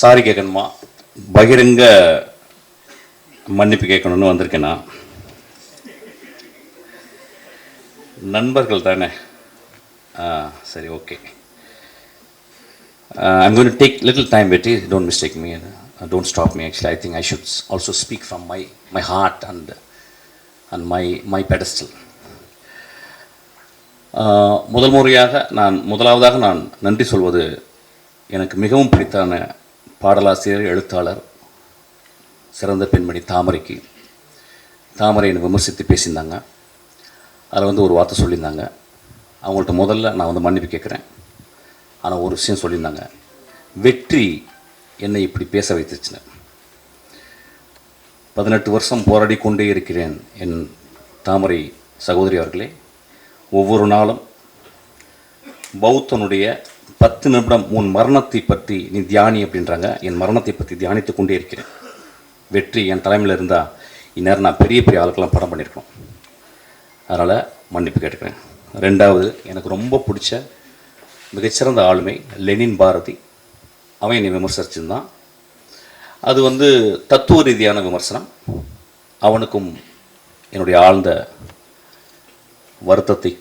Sorry கேட்கணுமா? பகிரங்க மன்னிப்பு கேட்கணும்னு வந்திருக்கேன் நான். நண்பர்கள் தானே? ஆ சரி okay. I'm gonna take little time வெட்டி don't mistake me don't stop me actually I think I should also speak from my my heart and and my my pedestal முதல் முறையாக நான் முதலாவதாக நான் நன்றி சொல்வது எனக்கு மிகவும் பிடித்தான பாடலாசிரியர் எழுத்தாளர் சிறந்த பெண்மணி தாமரைக்கு தாமரை என்னை விமர்சித்து பேசியிருந்தாங்க. அதில் வந்து ஒரு வார்த்தை சொல்லியிருந்தாங்க. அவங்கள்ட்ட முதல்ல நான் வந்து மன்னிப்பு கேட்குறேன். ஆனால் ஒரு விஷயம் சொல்லியிருந்தாங்க. வெற்றி என்னை இப்படி பேச வைத்துச்சுன்னு. பதினெட்டு வருஷம் போராடி கொண்டே இருக்கிறேன் என் தாமரை சகோதரி அவர்களே. ஒவ்வொரு நாளும் பௌத்தனுடைய பத்து நிமிடம் உன் மரணத்தை பற்றி நீ தியானி அப்படின்றாங்க. என் மரணத்தை பற்றி தியானித்து கொண்டே இருக்கிறேன். வெற்றி என் தலைமையில் இருந்தால் இந்நேரம் நான் பெரிய பெரிய ஆளுக்கெல்லாம் படம் பண்ணியிருக்கணும் அதனால் மன்னிப்பு கேட்டுக்கிறேன். ரெண்டாவது எனக்கு ரொம்ப பிடிச்ச மிகச்சிறந்த ஆளுமை லெனின் பாரதி. அவன் என்னை விமர்சிச்சிருந்தான். அது வந்து தத்துவ ரீதியான விமர்சனம். அவனுக்கும் என்னுடைய ஆழ்ந்த வருத்தத்தை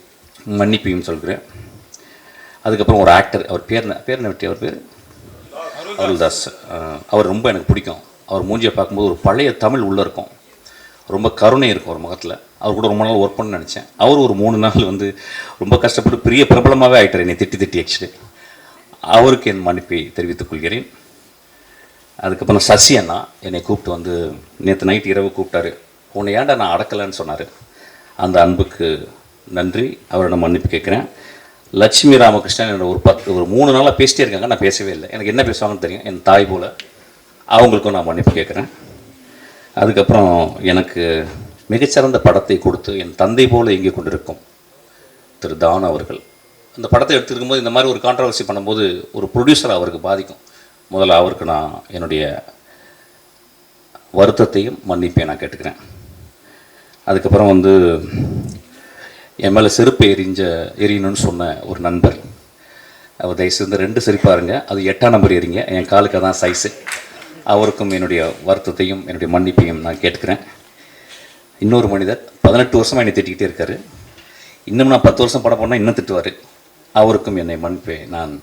மன்னிப்பையும் சொல்கிறேன். அதுக்கப்புறம் ஒரு ஆக்டர் அவர் பேர் பேர் என்ன அவர் பேர்? அருள்தாஸ். அவர் ரொம்ப எனக்கு பிடிக்கும். அவர் மூஞ்சியை பார்க்கும்போது ஒரு பழைய தமிழ் உள்ளே இருக்கும். ரொம்ப கருணை இருக்கும் ஒரு முகத்தில். அவர் கூட ரொம்ப நாள் ஒர்க் பண்ண நினச்சேன். அவர் ஒரு மூணு நாள் வந்து ரொம்ப கஷ்டப்பட்டு பெரிய பிரபலமாகவே ஆகிட்டார் என்னை திட்டி திட்டி ஆக்சுவலி அவருக்கு என் மன்னிப்பை தெரிவித்துக் கொள்கிறேன். அதுக்கப்புறம் சசி அண்ணா என்னை கூப்பிட்டு வந்து நேற்று நைட் இரவு கூப்பிட்டாரு. உன்னை ஏன்டா நான் அடக்கலைன்னு சொன்னார்? அந்த அன்புக்கு நன்றி. அவரிடம் மன்னிப்பு கேட்குறேன். லட்சுமி ராமகிருஷ்ணன் என்னோட ஒரு பத்து ஒரு மூணு நாளாக பேசிட்டே இருக்காங்க. நான் பேசவே இல்லை. எனக்கு என்ன பேசுவாங்கன்னு தெரியும். என் தாய் போல். அவங்களுக்கும் நான் மன்னிப்பு கேட்குறேன். அதுக்கப்புறம் எனக்கு மிகச்சிறந்த படத்தை கொடுத்து என் தந்தை போல இங்கே கொண்டிருக்கும் திரு தான் அவர்கள். அந்த படத்தை எடுத்துருக்கும் போது இந்த மாதிரி ஒரு கான்ட்ரவர்சி பண்ணும்போது ஒரு ப்ரொடியூசர் அவருக்கு பாதிக்கும். முதல்ல அவருக்கு நான் என்னுடைய வருத்தத்தையும் மன்னிப்பையும் நான் கேட்டுக்கிறேன். அதுக்கப்புறம் வந்து என் மேலே செருப்பு எரிஞ்ச எரியணும்னு சொன்ன ஒரு நண்பர். அவர் தயவுசெய்து ரெண்டு செருப்பாருங்க அது எட்டாம் நம்பர் எரிங்க. என் காலுக்கு தான் சைஸு அவருக்கும் என்னுடைய வருத்தத்தையும் என்னுடைய மன்னிப்பையும் நான் கேட்டுக்கிறேன். இன்னொரு மனிதர் பதினெட்டு வருஷமாக என்னை திட்டிக்கிட்டே இருக்காரு. இன்னும் நான் பத்து வருஷம் படம் பண்ணால் இன்னும் திட்டுவார். அவருக்கும் என்னை மன்னிப்பை நான்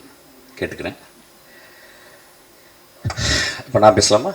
கேட்டுக்கிறேன். இப்போ நான் பேசலாமா?